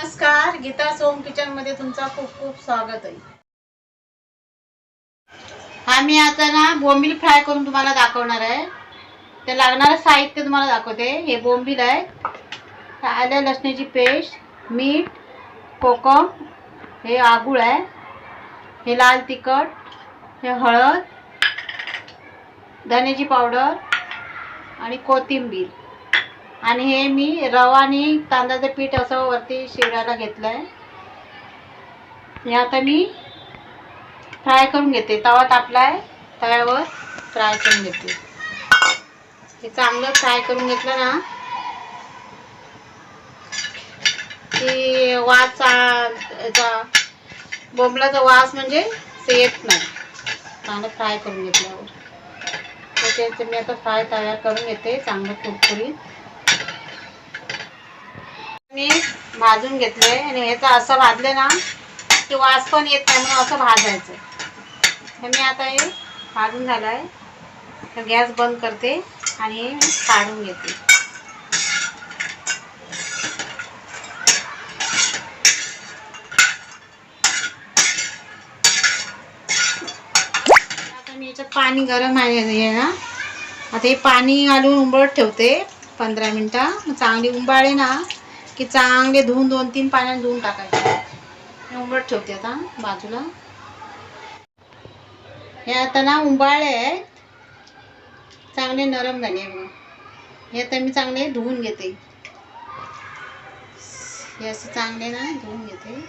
नमस्कार गीता सोम किचनमध्ये तुमचं खूप खूप स्वागत आहे. आम्ही आता ना बोंबील फ्राय करून तुम्हाला दाखवणार आहे. ते लागणारं साहित्य तुम्हाला दाखवते. हे बोंबील आहे. आल्या लसणाची पेस्ट मीठ कोकम हे आगुळ आहे. हे लाल तिखट हे हळद धण्याची पावडर आणि कोथिंबीर. आणि हे मी रवा आणि तांदळाचं पीठ असं वरती शिरायला घेतलं आहे हे आता मी फ्राय करून घेते. तवा तापला आहे तव्यावर फ्राय करून घेते. हे चांगलं फ्राय करून घेतलं ना की वास याचा बोंबलाचा वास म्हणजे येत नाही. चांगलं फ्राय करून घेतल्यावर. तर मी आता फ्राय तयार करून घेते चांगलं कुरकुरीत. मी भाजून घेतले आणि ह्याचं असं भाजले ना की वास पण येत नाही म्हणून असं भाजायचं. हे मी आता हे भाजून झालं आहे तर गॅस बंद करते आणि काढून घेते. आता मी याच्यात पाणी गरम आहे ना. आता हे पाणी घालून उंबळत ठेवते पंधरा मिनटं. मग चांगली उंबाळे ना की चांगले धुवून दोन तीन पाण्याने धुवून टाकायचे. हे उंबळत ठेवते आता बाजूला. हे आता ना उंबाळे आहेत. चांगले नरम झाले हे आता मी चांगले धुवून घेते. हे असे चांगले ना धुवून घेते.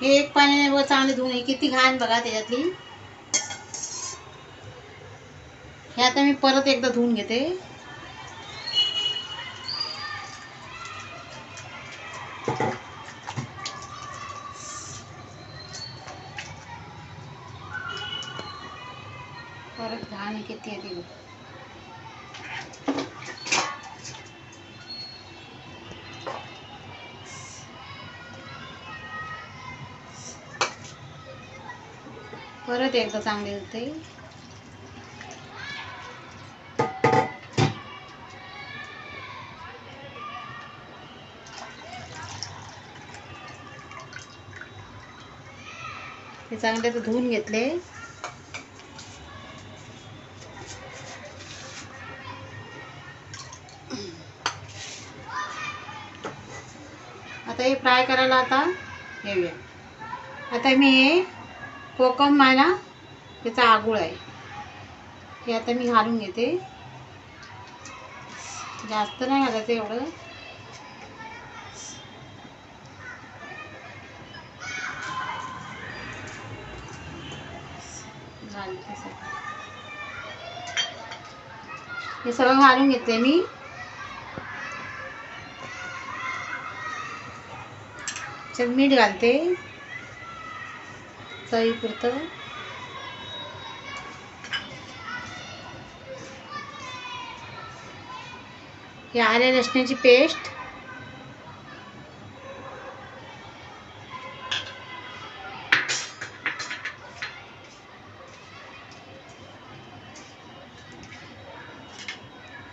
हे एक पाण्याने व चांगले धुऊन हे किती घाण बघा त्याच्यातली. हे आता मी परत एकदा धुवून घेते. परत घाण किती येते परत एकदा चांगले होते. हे चांगले तर धुवून घेतले. आता हे फ्राय करायला आता घेऊया आता मी कोकम मला त्याचा आगुळ आहे. हे आता मी घालून घेते. जास्त नाही घालायचं एवढं. हे सगळं घालून घेते मी. मीठ घालते. चवीपुरतं हे आल्या लसणाची पेस्ट.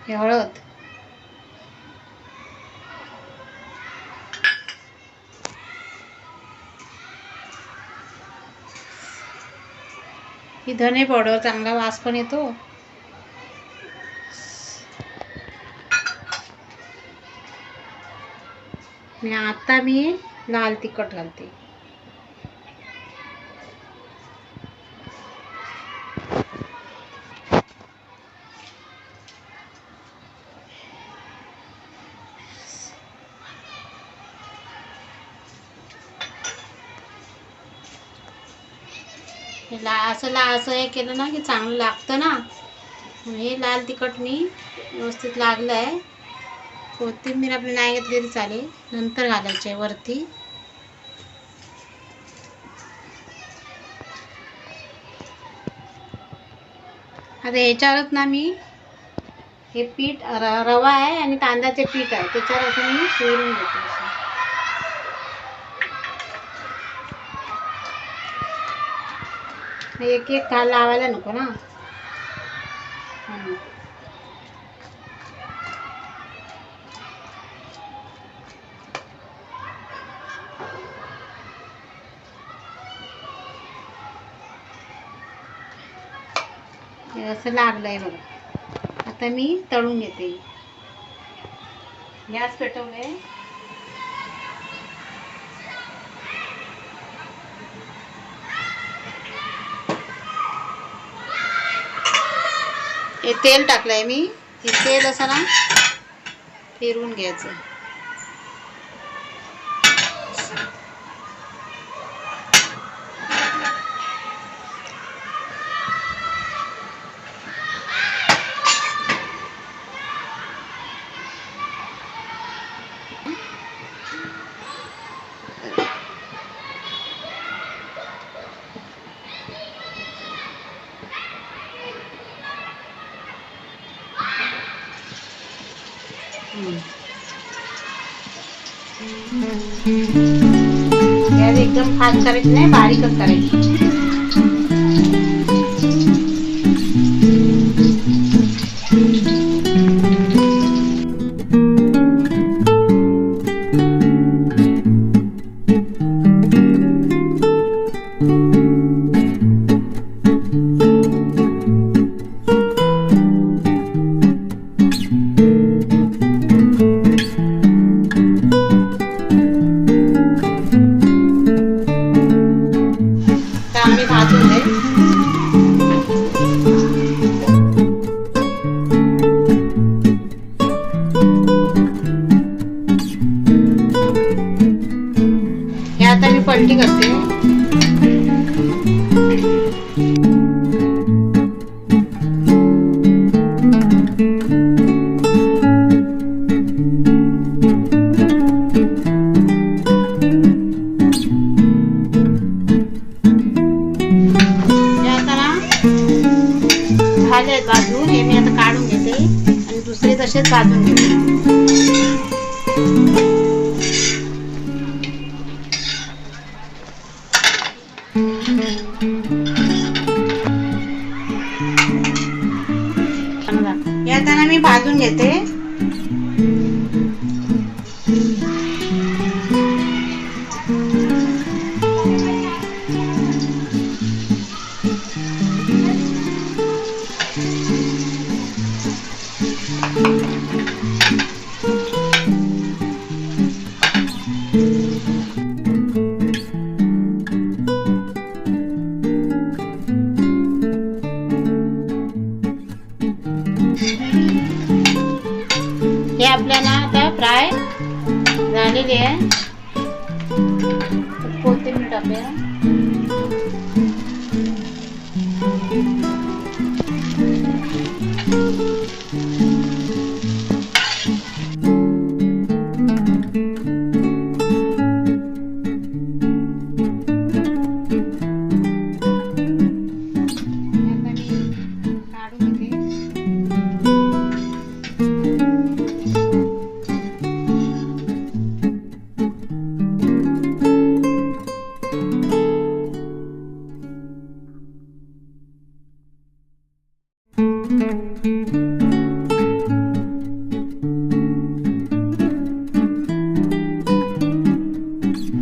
हे हळद. ही धने पावडर चांगला वास पण येतो. आणि आता मी लाल तिखट घालते. ला असं ला असं हे केलं ना की चांगलं लागतं ना. हे लाल तिखट मी व्यवस्थित लागलं आहे कोथिंबीर आपली नाही घेतली तरी चालेल. नंतर घालायची आहे वरती. आता ह्याच्यावरच ना मी हे पीठ र रवा आहे आणि तांदळाचे पीठ आहे. त्याच्यावर असं मी शिवरून घेते. एक एक काल लावायला नको ना. असं लागलंय बघा. आता मी तळून घेते. गॅस पेटवले हे तेल टाकलं आहे मी. हे तेल असं ना फिरवून घ्यायचं. गॅस एकदम फास्ट करायची नाही बारीकच करायची. हे झालेली आहे कोथिंबीर टाकूया हे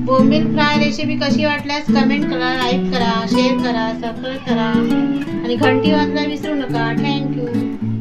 बोंबील फ्राय रेसिपी कशी वाटल्यास कमेंट करा लाईक करा शेअर करा सबस्क्राईब करा. आणि घंटी वाजला विसरू नका. थँक्यू